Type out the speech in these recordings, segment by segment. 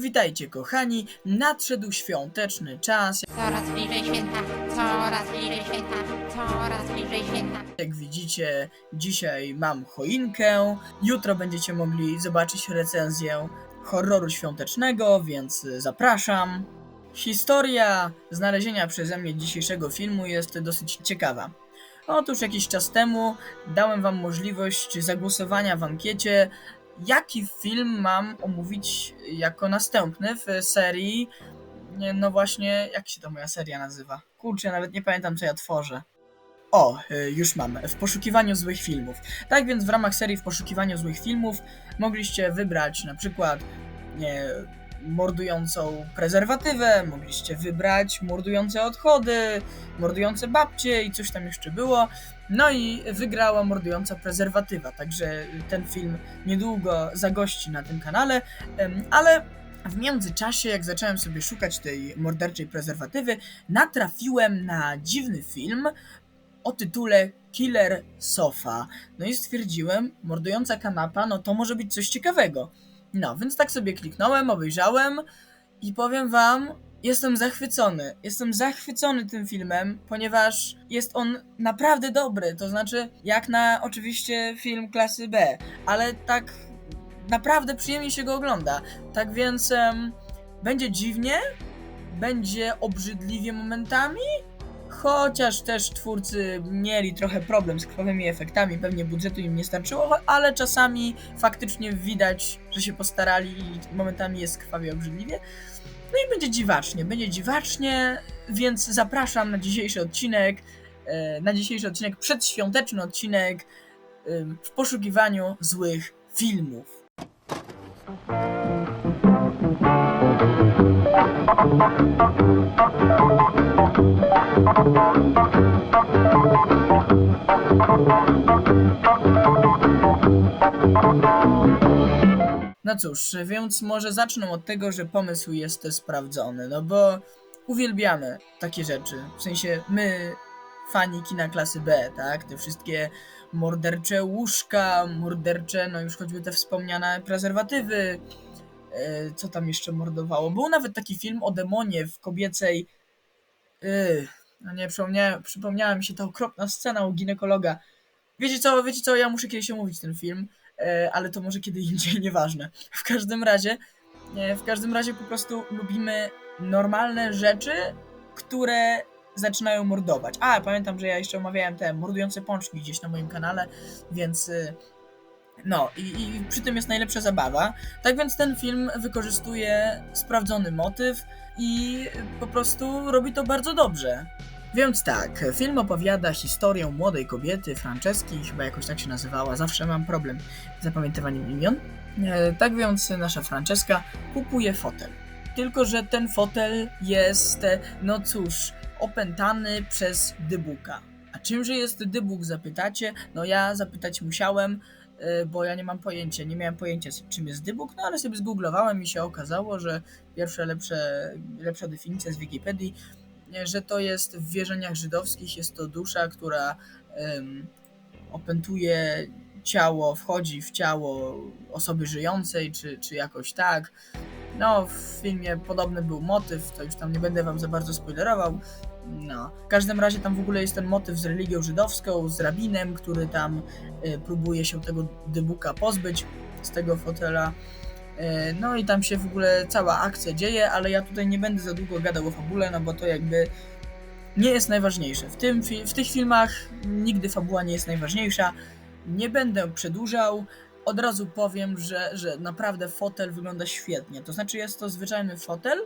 Witajcie kochani, nadszedł świąteczny czas. Coraz bliżej święta, coraz bliżej święta, coraz bliżej święta. Jak widzicie, dzisiaj mam choinkę. Jutro będziecie mogli zobaczyć recenzję horroru świątecznego, więc zapraszam. Historia znalezienia przeze mnie dzisiejszego filmu jest dosyć ciekawa. Otóż jakiś czas temu dałem wam możliwość zagłosowania w ankiecie, jaki film mam omówić jako następny w serii. No właśnie, jak się to moja seria nazywa? Kurczę, nawet nie pamiętam co ja tworzę. O, y, już mam. W poszukiwaniu złych filmów. Tak więc w ramach serii w poszukiwaniu złych filmów mogliście wybrać na przykład nie, mordującą prezerwatywę, mogliście wybrać mordujące odchody, mordujące babcie i coś tam jeszcze było. No i wygrała mordująca prezerwatywa, także ten film niedługo zagości na tym kanale, ale w międzyczasie, jak zacząłem sobie szukać tej morderczej prezerwatywy, natrafiłem na dziwny film o tytule Killer Sofa. No i stwierdziłem, mordująca kanapa, no to może być coś ciekawego. No, więc tak sobie kliknąłem, obejrzałem i powiem wam, jestem zachwycony. Jestem zachwycony tym filmem, ponieważ jest on naprawdę dobry. To znaczy, jak na oczywiście film klasy B, ale tak naprawdę przyjemnie się go ogląda. Tak więc będzie dziwnie, będzie obrzydliwie momentami, Chociaż też twórcy mieli trochę problem z krwawymi efektami, pewnie budżetu im nie starczyło, ale czasami faktycznie widać, że się postarali i momentami jest krwawie obrzydliwie. No i będzie dziwacznie, będzie dziwacznie, więc zapraszam na dzisiejszy odcinek, e, na dzisiejszy odcinek, przedświąteczny odcinek w poszukiwaniu złych filmów. No cóż, więc może zacznę od tego, że pomysł jest sprawdzony, no bo uwielbiamy takie rzeczy. W sensie my, fani kina klasy B, tak? Te wszystkie mordercze łóżka, mordercze, no już choćby te wspomniane prezerwatywy. E, co tam jeszcze mordowało? Był nawet taki film o demonie w kobiecej. Yy, no nie, przypomniałem, przypomniała mi się ta okropna scena u ginekologa. Wiecie co, wiecie co, ja muszę kiedyś omówić ten film e, ale to może kiedy indziej, nieważne. W każdym razie, e, w każdym razie po prostu lubimy normalne rzeczy, które zaczynają mordować. A, pamiętam, że ja jeszcze omawiałem te mordujące pączki gdzieś na moim kanale, więc y, no i, i przy tym jest najlepsza zabawa. Tak więc ten film wykorzystuje sprawdzony motyw i po prostu robi to bardzo dobrze. Więc tak, film opowiada historię młodej kobiety, Franceski, chyba jakoś tak się nazywała, zawsze mam problem z zapamiętywaniem imion. E, tak więc nasza Franceska kupuje fotel. Tylko, że ten fotel jest, e, no cóż, opętany przez dybuka. A czymże jest dybuk, zapytacie? No ja zapytać musiałem, bo ja nie mam pojęcia, nie miałem pojęcia czym jest dybuk, no ale sobie zgooglowałem i się okazało, że pierwsza lepsze, lepsza definicja z Wikipedii nie, że to jest w wierzeniach żydowskich, jest to dusza, która em, opętuje ciało, wchodzi w ciało osoby żyjącej, czy, czy jakoś tak. No, w filmie podobny był motyw, to już tam nie będę wam za bardzo spoilerował. No, w każdym razie tam w ogóle jest ten motyw z religią żydowską, z rabinem, który tam y, próbuje się tego dybuka pozbyć z tego fotela. E, No i tam się w ogóle cała akcja dzieje, ale ja tutaj nie będę za długo gadał o fabule, no bo to jakby nie jest najważniejsze. W, tym, w tych filmach nigdy fabuła nie jest najważniejsza. Nie będę przedłużał. Od razu powiem, że, że naprawdę fotel wygląda świetnie. To znaczy jest to zwyczajny fotel,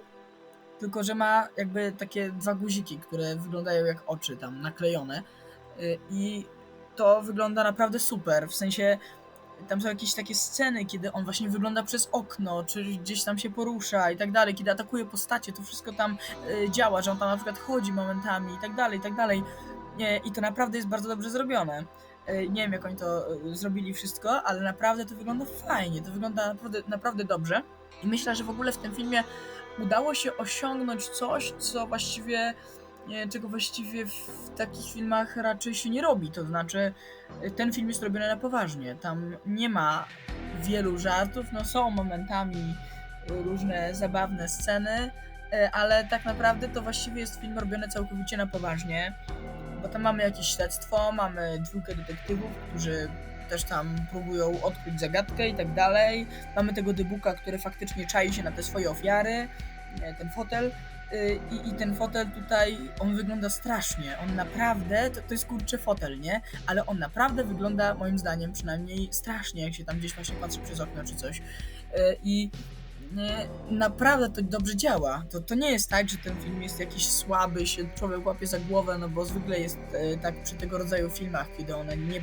tylko że ma jakby takie dwa guziki, które wyglądają jak oczy tam naklejone. Y, I to wygląda naprawdę super. W sensie tam są jakieś takie sceny, kiedy on właśnie wygląda przez okno, czy gdzieś tam się porusza i tak dalej, kiedy atakuje postacie, to wszystko tam y, działa, że on tam na przykład chodzi momentami i tak dalej, i tak dalej. I to naprawdę jest bardzo dobrze zrobione. Y, nie wiem, jak oni to y, zrobili wszystko, ale naprawdę to wygląda fajnie, to wygląda naprawdę, naprawdę dobrze. I myślę, że w ogóle w tym filmie udało się osiągnąć coś, co właściwie czego właściwie w takich filmach raczej się nie robi. To znaczy, y, ten film jest robiony na poważnie. Tam nie ma wielu żartów, no są momentami różne zabawne sceny, ale tak naprawdę to właściwie jest film robiony całkowicie na poważnie, bo tam mamy jakieś śledztwo, mamy dwójkę detektywów, którzy też tam próbują odkryć zagadkę i tak dalej. Mamy tego dybuka, który faktycznie czai się na te swoje ofiary, e, ten fotel. y, I, I ten fotel tutaj, on wygląda strasznie. On naprawdę, to, to jest kurczę fotel, nie? Ale on naprawdę wygląda, moim zdaniem, przynajmniej strasznie, jak się tam gdzieś właśnie patrzy przez okno czy coś. Y, I naprawdę to dobrze działa. To, to nie jest tak, że ten film jest jakiś słaby, się człowiek łapie za głowę, no bo zwykle jest e, tak przy tego rodzaju filmach, kiedy one nie,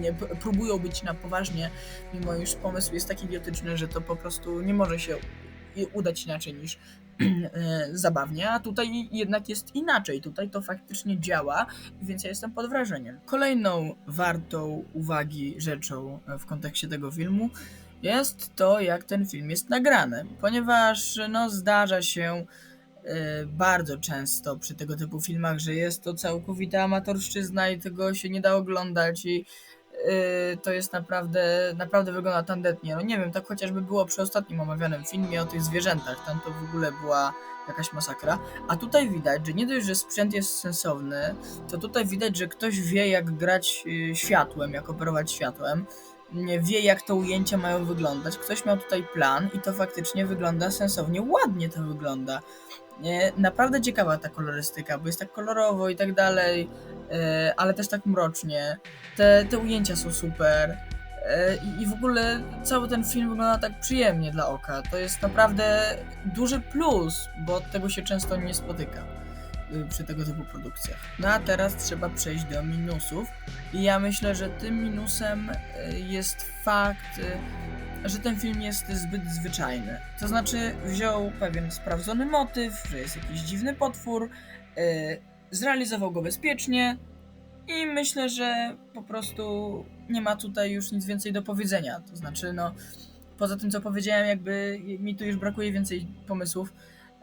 nie próbują być na poważnie, mimo iż pomysł jest tak idiotyczny, że to po prostu nie może się udać inaczej niż e, zabawnie, a tutaj jednak jest inaczej. Tutaj to faktycznie działa, więc ja jestem pod wrażeniem. Kolejną wartą uwagi rzeczą w kontekście tego filmu jest to, jak ten film jest nagrany, ponieważ no, zdarza się e, bardzo często przy tego typu filmach, że jest to całkowita amatorszczyzna i tego się nie da oglądać i e, to jest naprawdę, naprawdę wygląda tandetnie. No nie wiem, tak chociażby było przy ostatnim omawianym filmie o tych zwierzętach, tam to w ogóle była jakaś masakra, a tutaj widać, że nie dość, że sprzęt jest sensowny, to tutaj widać, że ktoś wie jak grać e, światłem, jak operować światłem, wie, jak te ujęcia mają wyglądać. Ktoś miał tutaj plan i to faktycznie wygląda sensownie, ładnie to wygląda. Naprawdę ciekawa ta kolorystyka, bo jest tak kolorowo i tak dalej, e, ale też tak mrocznie. Te, te ujęcia są super. e, I, w ogóle cały ten film wygląda tak przyjemnie dla oka. To jest naprawdę duży plus, bo tego się często nie spotyka przy tego typu produkcjach. No a teraz trzeba przejść do minusów. I ja myślę, że tym minusem y, jest fakt, y, że ten film jest zbyt zwyczajny. To znaczy, wziął pewien sprawdzony motyw, że jest jakiś dziwny potwór, y, zrealizował go bezpiecznie i myślę, że po prostu nie ma tutaj już nic więcej do powiedzenia. To znaczy, no, poza tym co powiedziałem, jakby mi tu już brakuje więcej pomysłów.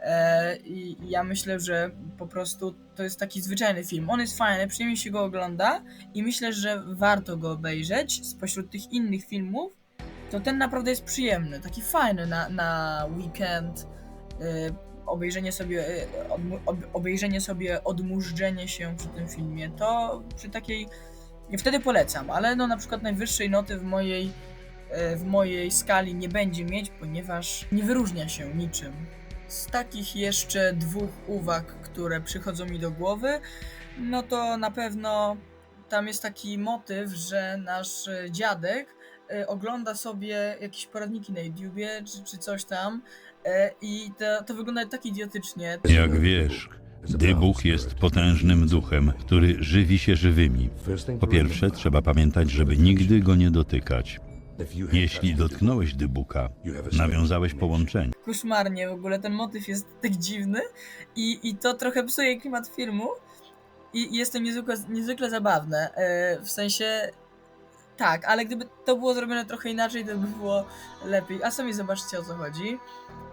E, I ja myślę, że po prostu to jest taki zwyczajny film. On jest fajny, przyjemnie się go ogląda i myślę, że warto go obejrzeć spośród tych innych filmów. To ten naprawdę jest przyjemny, taki fajny na, na weekend. Y, obejrzenie sobie, ob- obejrzenie sobie, odmurzczenie się przy tym filmie, to przy takiej. Wtedy polecam, ale no na przykład najwyższej noty w mojej, w mojej skali nie będzie mieć, ponieważ nie wyróżnia się niczym. Z takich jeszcze dwóch uwag, które przychodzą mi do głowy, no to na pewno tam jest taki motyw, że nasz dziadek e, ogląda sobie jakieś poradniki na YouTubie czy, czy coś tam e, i to, to wygląda tak idiotycznie. Jak wiesz, dybuch jest potężnym duchem, który żywi się żywymi. Po pierwsze, trzeba pamiętać, żeby nigdy go nie dotykać. Jeśli dotknąłeś dybuka, nawiązałeś połączenie. koszmarnie w ogóle, ten motyw jest tak dziwny i, i to trochę psuje klimat filmu i, jest to niezwykle, niezwykle zabawne, e, w sensie tak, ale gdyby to było zrobione trochę inaczej, to by było lepiej, a sami zobaczcie o co chodzi.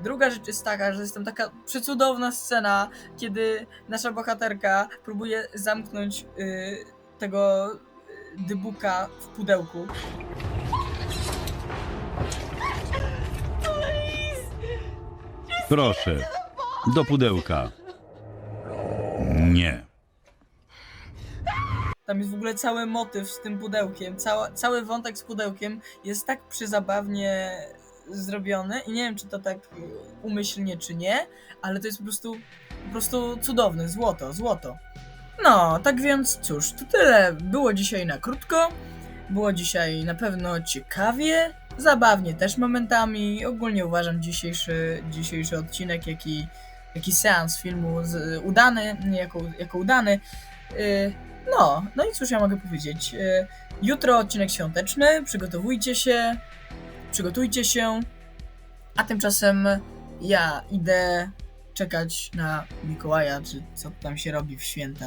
Druga rzecz jest taka, że jest tam taka przecudowna scena, kiedy nasza bohaterka próbuje zamknąć y, tego y, dybuka w pudełku. Proszę, do pudełka. Nie. Tam jest w ogóle cały motyw z tym pudełkiem, cała, cały wątek z pudełkiem jest tak przyzabawnie zrobiony i nie wiem, czy to tak umyślnie, czy nie, ale to jest po prostu, po prostu cudowne, złoto, złoto. No, tak więc cóż, to tyle. Było dzisiaj na krótko, było dzisiaj na pewno ciekawie, zabawnie też momentami. Ogólnie uważam dzisiejszy, dzisiejszy odcinek, jak i, jak i seans filmu z, udany, jako, jako udany. Y, no, no i cóż ja mogę powiedzieć. E, Jutro odcinek świąteczny, przygotowujcie się, przygotujcie się, a tymczasem ja idę czekać na Mikołaja, czy co tam się robi w święta.